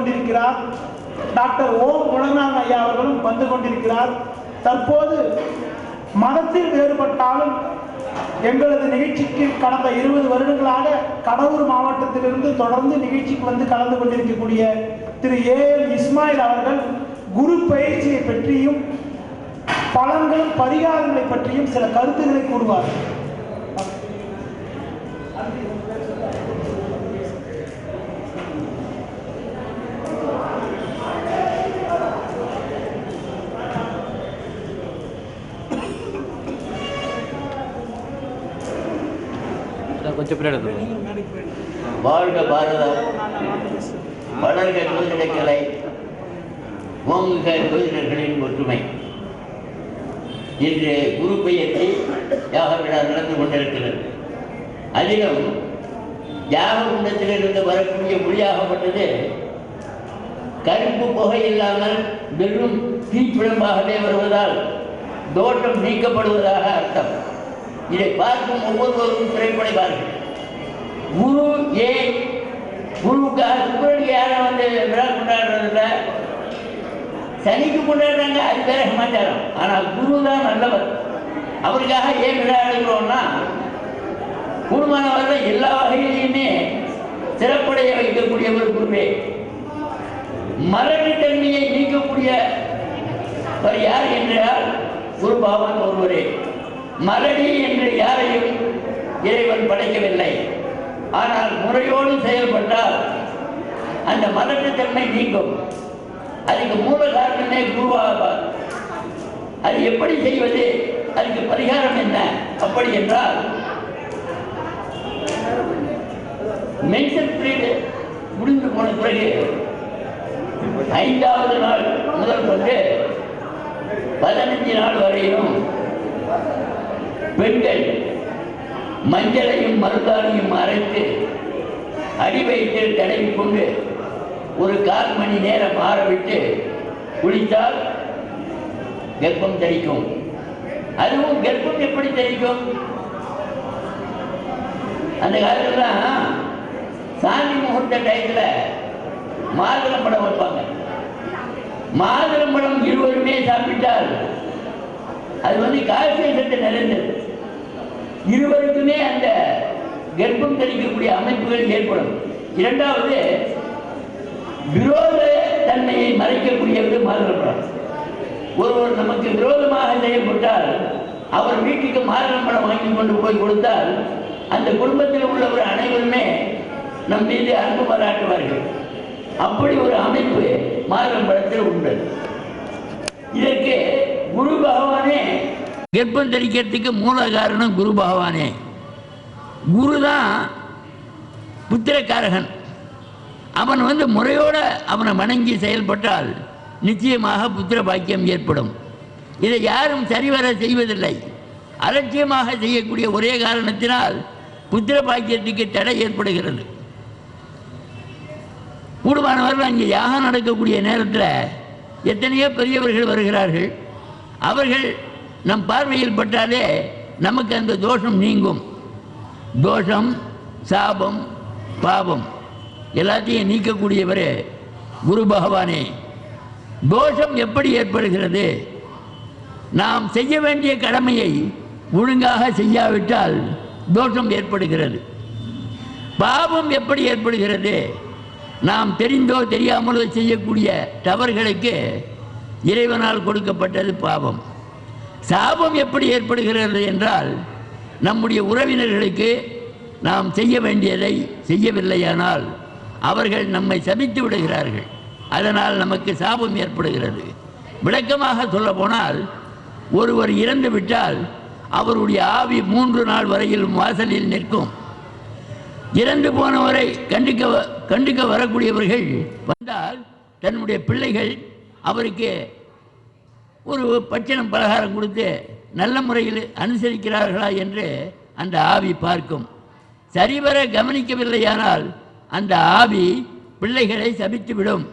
கொண்டிருக்கிறார். டாக்டர் ஓ குணநாத் ஐயா அவர்களும் வந்து கொண்டிருக்கிறார். தற்போது மதத்தில் வேறுபட்டாலும் எங்களது நிகழ்ச்சிக்கு கடந்த இருபது வருடங்களாக கடலூர் மாவட்டத்திலிருந்து தொடர்ந்து நிகழ்ச்சிக்கு வந்து கலந்து கொண்டிருக்கக்கூடிய திரு ஏ எல் இஸ்மாயில் அவர்கள் குரு பயிற்சியை பற்றியும் பலன்களும் பரிகாரங்களை பற்றியும் சில கருத்துக்களை கூறுவார் பின்னாடி வாழ்க பாரதம் வளர்க ஜோதிடக்கலை ஓங்குக ஜோதிடர்களின் ஒற்றுமை. இன்று குரு பெயர்ச்சி யாக விழா நடந்து கொண்டிருக்கிறது. அதிலும் யாக குண்டத்திலிருந்து வரக்கூடிய மொழியாகப்பட்டது கருப்பு புகை இல்லாமல் வெறும் தீப்பிழம்பாகவே வருவதால் தோட்டம் நீக்கப்படுவதாக அர்த்தம். இதை பார்க்கும் ஒவ்வொருவரும் திரைப்படைவார்கள். குரு ஏ குருவுக்காக சுக்கரனுக்கு யாரும் வந்து விழா கொண்டாடுறதில்ல சனிக்கு கொண்டாடுறாங்க அது பேர சமாச்சாரம். ஆனால் குரு தான் நல்லவர். அவருக்காக ஏன் விழா எடுக்கிறோம்னா குருமானவர்கள் எல்லா வகையிலையுமே சிறப்புடைய வைக்கக்கூடியவர் குருவே. நீக்கக்கூடிய நீக்கக்கூடியவர் யார் என்றால் குரு பகவான் ஒருவரே. மரடி என்று யாரையும் இறைவன் படைக்கவில்லை. ஆனால் முறையோடு செயல்பட்டால் அந்த மலட்டுத்தன்மை நீங்கும். அதுக்கு மூல காரணமே குருவாவார் அது எப்படி செய்வது? அதுக்கு பரிகாரம் என்ன? அப்படி என்றால் மென்சல் பீரியட் முடிந்து போன பிறகு ஐந்தாவது நாள் முதல் கொண்டு பதினஞ்சு நாள் வரையிலும் பெண்கள் மஞ்சளையும் மருந்தாணியும் அரைத்து அடி வயிற்றில் தடவி கொண்டு ஒரு கால் மணி நேரம் ஆறவிட்டு குளித்தால் கர்ப்பம் தரிக்கும். அதுவும் கர்ப்பம் எப்படி தெளிக்கும் அந்த காலத்துலாம் சாந்தி முகூர்த்த டயத்தில் மாதுளம்பழம் வைப்பாங்க. மாதுளம்பழம் இருவருமே சாப்பிட்டால் அது வந்து கால்சியம் சத்து நிறைந்தது. இருவருக்குமே அந்த கர்ப்பம் தெளிக்கக்கூடிய அமைப்புகள் ஏற்படும். இரண்டாவது விரோத தன்மையை மறைக்கக்கூடியவர்கள் மாதுளம்பழம் ஒருவர் நமக்கு விரோதமாக செயல்பட்டால் அவர் வீட்டுக்கு படம் வாங்கி கொண்டு போய் கொடுத்தால் அந்த குடும்பத்தில் உள்ளவர் அனைவருமே நம் மீது அன்பு பாராட்டுவார்கள். அப்படி ஒரு அமைப்பு மாதுளம்பழத்தில் உண்டு. இதற்கு குரு பகவானே கர்ப்பம் தரிக்கிறதுக்கு மூல காரணம் குரு பகவானே. குரு தான் புத்திரக்காரகன். அவன் வந்து முறையோடு அவனை வணங்கி செயல்பட்டால் நிச்சயமாக புத்திர பாக்கியம் ஏற்படும். இதை யாரும் சரிவர செய்வதில்லை. அலட்சியமாக செய்யக்கூடிய ஒரே காரணத்தினால் புத்திர பாக்கியத்துக்கு தடை ஏற்படுகிறது. கூடுமானவர்கள் அங்கே யாகம் நடக்கக்கூடிய நேரத்தில் எத்தனையோ பெரியவர்கள் வருகிறார்கள். அவர்கள் நம் பார்வையில் பட்டாலே நமக்கு அந்த தோஷம் நீங்கும். தோஷம் சாபம் பாபம் எல்லாத்தையும் நீக்கக்கூடியவர் குரு பகவானே. தோஷம் எப்படி ஏற்படுகிறது? நாம் செய்ய வேண்டிய கடமையை ஒழுங்காக செய்யாவிட்டால் தோஷம் ஏற்படுகிறது. பாவம் எப்படி ஏற்படுகிறது? நாம் தெரிந்தோ தெரியாமலோ செய்யக்கூடிய தவறுகளுக்கு இறைவனால் கொடுக்கப்பட்டது பாவம். சாபம் எப்படி ஏற்படுகிறது என்றால் நம்முடைய உறவினர்களுக்கு நாம் செய்ய வேண்டியதை செய்யவில்லையானால் அவர்கள் நம்மை சபித்து விடுகிறார்கள். அதனால் நமக்கு சாபம் ஏற்படுகிறது. விளக்கமாக சொல்ல போனால் ஒருவர் இறந்து விட்டால் அவருடைய ஆவி மூன்று நாள் வரையில் வாசலில் நிற்கும். இறந்து போனவரை கண்டிக்க வ- கண்டிக்க வரக்கூடியவர்கள் வந்தால் தன்னுடைய பிள்ளைகள் அவருக்கு ஒரு பட்சணம் பலகாரம் கொடுத்து நல்ல முறையில் அனுசரிக்கிறார்களா என்று அந்த ஆவி பார்க்கும். சரிவர கவனிக்கவில்லையானால் அந்த ஆவி பிள்ளைகளை சபித்துவிடும்.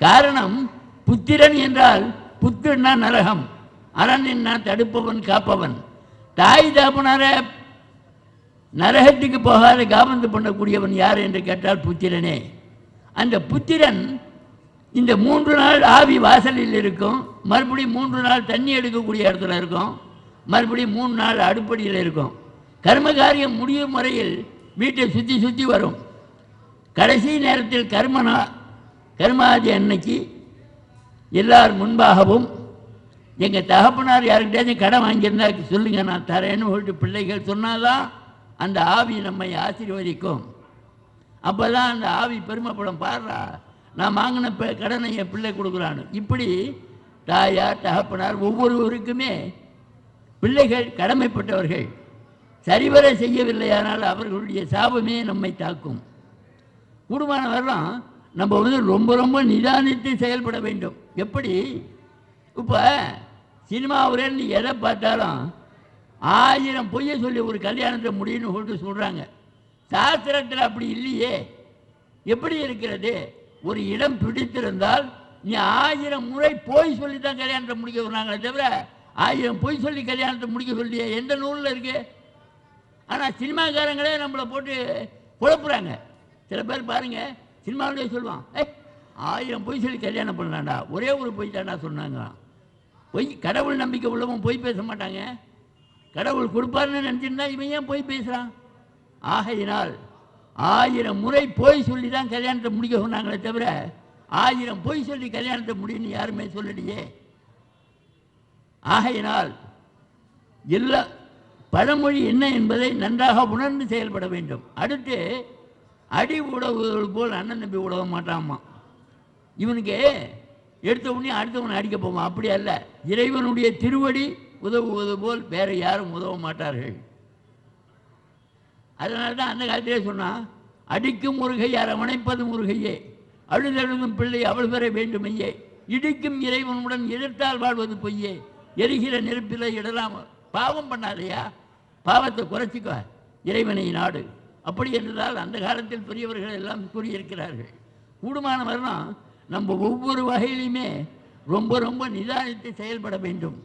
காரணம் புத்திரன் என்றால் புத்திரனா நரகம் அரண் என்ன தடுப்பவன் காப்பவன். தாய் தாப்பனார நரகத்துக்கு போகாத காபந்து பண்ணக்கூடியவன் யார் என்று கேட்டால் புத்திரனே. அந்த புத்திரன் இந்த மூன்று நாள் ஆவி வாசலில் இருக்கும். மறுபடியும் மூன்று நாள் தண்ணி எடுக்கக்கூடிய இடத்துல இருக்கும். மறுபடியும் மூணு நாள் அடுப்படியில் இருக்கும். கர்மகாரியம் முடியும் முறையில் வீட்டை சுற்றி சுற்றி வரும். கடைசி நேரத்தில் கர்மனா கர்மாதி அன்னைக்கு எல்லார் முன்பாகவும் எங்கள் தகப்பனார் யாருக்கிட்டாச்சும் கடன் வாங்கியிருந்தா சொல்லுங்க நான் தரேன்னு சொல்லிட்டு பிள்ளைகள் சொன்னாதான் அந்த ஆவி நம்மை ஆசீர்வதிக்கும். அப்போ தான் அந்த ஆவி பெருமைப்படும் பாடுறா நான் வாங்கின ப கடனை என் பிள்ளை கொடுக்குறான்னு. இப்படி தாயார் தகப்பனார் ஒவ்வொருவருக்குமே பிள்ளைகள் கடமைப்பட்டவர்கள். சரிவர செய்யவில்லையானால் அவர்களுடைய சாபமே நம்மை தாக்கும். கூடுமான நம்ம வந்து ரொம்ப ரொம்ப நிதானித்து செயல்பட வேண்டும். எப்படி? இப்போ சினிமா நீ எதை பார்த்தாலும் ஆயிரம் பொய்ய சொல்லி ஒரு கல்யாணத்தை முடியும்னு சொல்லிட்டு சொல்கிறாங்க சாஸ்திரத்தில் அப்படி இல்லையே. எப்படி இருக்கிறது? ஒரு இடம் பிடித்திருந்தால் நீ ஆயிரம் முறை போய் சொல்லி தான் கல்யாணத்தை முடிக்க சொன்னாங்களே தவிர ஆயிரம் பொய் சொல்லி கல்யாணத்தை முடிக்க சொல்லியே எந்த நூலில் இருக்கு? ஆனால் சினிமாக்காரங்களே நம்மளை போட்டு குழப்புறாங்க. சில பேர் பாருங்கள் சினிமாவிலே சொல்லுவான் ஏய் ஆயிரம் பொய் சொல்லி கல்யாணம் பண்ணலாம்டா ஒரே ஒரு பொய் தாண்டா சொன்னாங்க பொய் கடவுள் நம்பிக்கை உள்ளவன் பொய் பேச மாட்டாங்க. கடவுள் கொடுப்பாருன்னு நினச்சிருந்தா இவன் ஏன் பொய் பேசுகிறான் ஆகையினால் ஆயிரம் முறை பொய் சொல்லி தான் கல்யாணத்தை முடிக்க சொன்னாங்களே தவிர ஆயிரம் பொய் சொல்லி கல்யாணத்தை முடியும்னு யாருமே சொல்லலையே. ஆகையினால் எல்லா பழமொழி என்ன என்பதை நன்றாக உணர்ந்து செயல்பட வேண்டும். அடுத்து அடி உழவுகள் போல் அண்ணன் தம்பி உழவ மாட்டாமா? இவனுக்கு எடுத்த உடனே அடுத்தவனை அடிக்க போவான் அப்படி அல்ல. இறைவனுடைய திருவடி உதவுவது போல் வேறு யாரும் உதவ மாட்டார்கள். அதனால தான் அந்த காலத்திலே சொன்னான் அடிக்கும் முருகை அரவணைப்பது முருகையே. அழுதழுதும் பிள்ளை அவள் பெற வேண்டுமையே இடிக்கும் இறைவனுடன் எதிர்த்தால் வாழ்வது பொய்யே. எரிகிற நெருப்பில் இடலாம். பாவம் பண்ணாதையா? பாவத்தை குறைச்சிக்க. இறைவனை நாடு. அப்படி என்றால் அந்த காலத்தில் பெரியவர்கள் எல்லாம் கூறியிருக்கிறார்கள். கூடுமான வரலாம் நம்ம ஒவ்வொரு வகையிலுமே ரொம்ப ரொம்ப நிதானித்து செயல்பட வேண்டும்.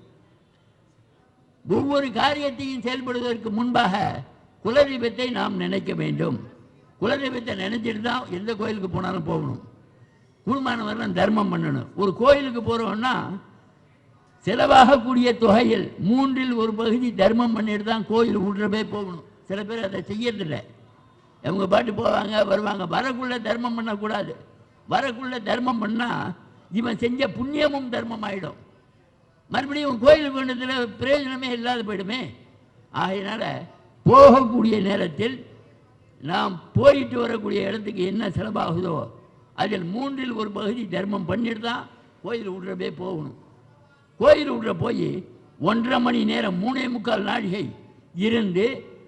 ஒவ்வொரு காரியத்தையும் செயல்படுவதற்கு முன்பாக குலதெய்வத்தை நாம் நினைக்க வேண்டும். குலதெய்வத்தை நினைச்சிட்டு தான் எந்த கோயிலுக்கு போனாலும் போகணும். குடும்பமானவர்கள் தர்மம் பண்ணணும். ஒரு கோயிலுக்கு போகிறோம்னா செலவாகக்கூடிய தொகையில் மூன்றில் ஒரு பகுதி தர்மம் பண்ணிட்டு தான் கோயில் விட்றப்பே போகணும். சில பேர் அதை செய்யறதில்லை. அவங்க பாட்டு போவாங்க வருவாங்க. வரக்குள்ள தர்மம் பண்ணக்கூடாது. வரக்குள்ள தர்மம் பண்ணால் இவன் செஞ்ச புண்ணியமும் தர்மம் ஆகிடும் மறுபடியும் கோயிலுக்கு வேண்டதில் பிரயோஜனமே இல்லாத போயிடுமே. ஆகையினால போகக்கூடிய நேரத்தில் நாம் போயிட்டு வரக்கூடிய இடத்துக்கு என்ன செலவாகுதோ அதில் மூன்றில் ஒரு பகுதி தர்மம் பண்ணிட்டு தான் கோயில் விட்றவே போகணும். கோயில் விடுற போய் ஒன்றரை மணி நேரம் மூணே முக்கால் நாழிகை இருந்து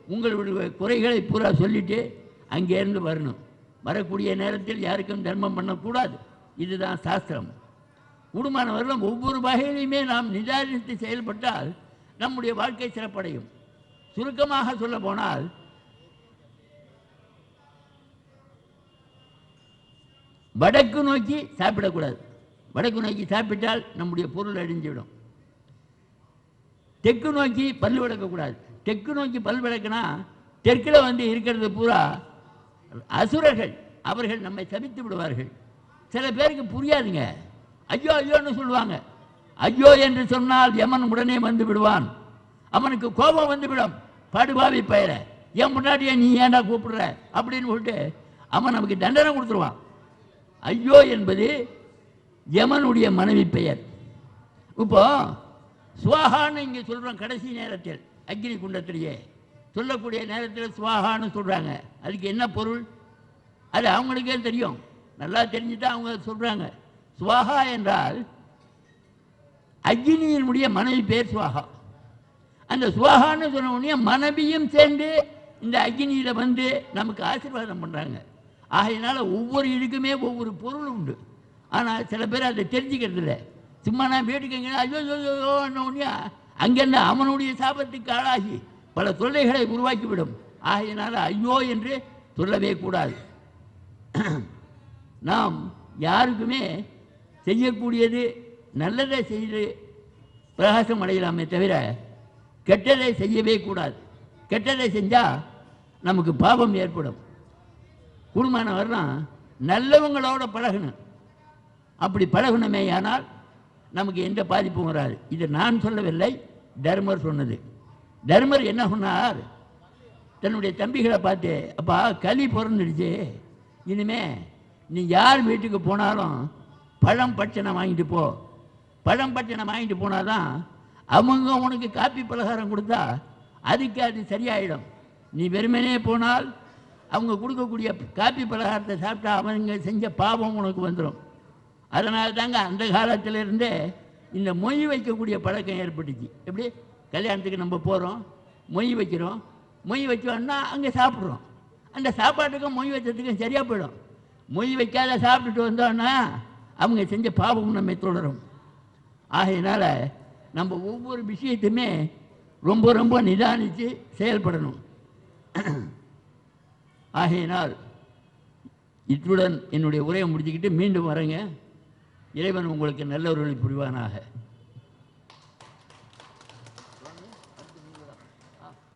உங்களுடைய குறைகளை பூரா சொல்லிட்டு அங்கேருந்து வரணும். வரக்கூடிய நேரத்தில் யாருக்கும் தர்மம் பண்ணக்கூடாது. இதுதான் சாஸ்திரம். குடும்பமானவர்களும் ஒவ்வொரு வகையிலையுமே நாம் நிதானித்து செயல்பட்டால் நம்முடைய வாழ்க்கை சிறப்படையும். சுருக்கமாக சொல்ல போனால் வடக்கு நோக்கி சாப்பிடக்கூடாது. வடக்கு நோக்கி சாப்பிட்டால் நம்முடைய பொருள் அழிஞ்சுவிடும். தெற்கு நோக்கி பல் விளக்கக்கூடாது. தெற்கு நோக்கி பல் விளக்குனா தெற்கில் வந்து இருக்கிறது பூரா அசுரர்கள். அவர்கள் நம்மை சபித்து விடுவார்கள். சில பேருக்கு புரியாதுங்க. ஐயோ ஐயோன்னு சொல்லுவாங்க. ஐயோ என்று சொன்னால் யமன் உடனே வந்து விடுவான். அவனுக்கு கோபம் வந்துவிடும் படுபாவி பெயர என் முன்னாடியே நீ ஏன்டா கூப்பிடுற? அப்படின்னு சொல்லிட்டு அவன் நமக்கு தண்டனை கொடுத்துருவான். ஐயோ என்பது யமனுடைய மனைவி பெயர். இப்போ சுவாகான்னு இங்கே சொல்கிறோம் கடைசி நேரத்தில் அக்னி குண்டத்திலேயே. சொல்லக்கூடிய நேரத்தில் சுவாகான்னு சொல்கிறாங்க அதுக்கு என்ன பொருள்? அது அவங்களுக்கே தெரியும். நல்லா தெரிஞ்சுட்டா அவங்க சொல்கிறாங்க சுவாகா என்றால் அக்னியினுடைய மனைவி பேர் சுவாகா. அந்த சுவாகான்னு சொன்ன உடனே மனைவியும் சேர்ந்து இந்த அக்னியில் வந்து நமக்கு ஆசீர்வாதம் பண்ணுறாங்க ஆகையினால் ஒவ்வொரு இதுக்குமே ஒவ்வொரு பொருள் உண்டு. ஆனால் சில பேர் அதை தெரிஞ்சுக்கிறது இல்லை. சும்மா நான் வேடிக்கைங்க ஐயோ ஐயோ உடனே அங்கேருந்து அவனுடைய சாபத்துக்கு ஆளாகி பல தொல்லைகளை உருவாக்கிவிடும். ஆகையினால் ஐயோ என்று சொல்லவே கூடாது. நாம் யாருக்குமே செய்யக்கூடியது நல்லதை செய்து பிரகாசம் அடையலாமே தவிர கெட்டதை செய்யவே கூடாது. கெட்டதை செஞ்சால் நமக்கு பாபம் ஏற்படும். குடும்பமானவர்லாம் நல்லவங்களோட பழகணும். அப்படி பழகணுமேயானால் நமக்கு எந்த பாதிப்பும் வராது. இது நான் சொல்லவில்லை தர்மர் சொன்னது. தர்மர் என்ன சொன்னார்? தன்னுடைய தம்பிகளை பார்த்து அப்பா களி பிறந்துடுச்சு. இனிமே நீ யார் வீட்டுக்கு போனாலும் பழம் பட்சணம் வாங்கிட்டு போ. பழம் பச்சனை வாங்கிட்டு போனாதான் அவங்க உனக்கு காப்பி பலகாரம் கொடுத்தா அதுக்கு அது சரியாயிடும். நீ வெறுமனே போனால் அவங்க கொடுக்கக்கூடிய காப்பி பலகாரத்தை சாப்பிட்டா அவங்க செஞ்ச பாவம் உனக்கு வந்துடும் அதனால தாங்க அந்த காலத்திலிருந்தே இந்த மொய் வைக்கக்கூடிய பழக்கம் ஏற்பட்டுச்சு. எப்படி? கல்யாணத்துக்கு நம்ம போகிறோம் மொய் வைக்கிறோம். மொய் வச்சோன்னா அங்கே சாப்பிட்றோம். அந்த சாப்பாட்டுக்கும் மொய் வச்சதுக்கும் சரியாக போயிடும். மொய் வைக்காத சாப்பிட்டுட்டு வந்தோன்னா அவங்க செஞ்ச பாவம் நம்ம தொடரும். ஆகையினால் நம்ம ஒவ்வொரு விஷயத்தையுமே ரொம்ப ரொம்ப நிதானித்து செயல்படணும். ஆகையினால் இத்துடன் என்னுடைய உரையை முடிச்சுக்கிட்டு மீண்டும் வரேங்க. இறைவன் உங்களுக்கு நல்லவர்களை புரிவானாக.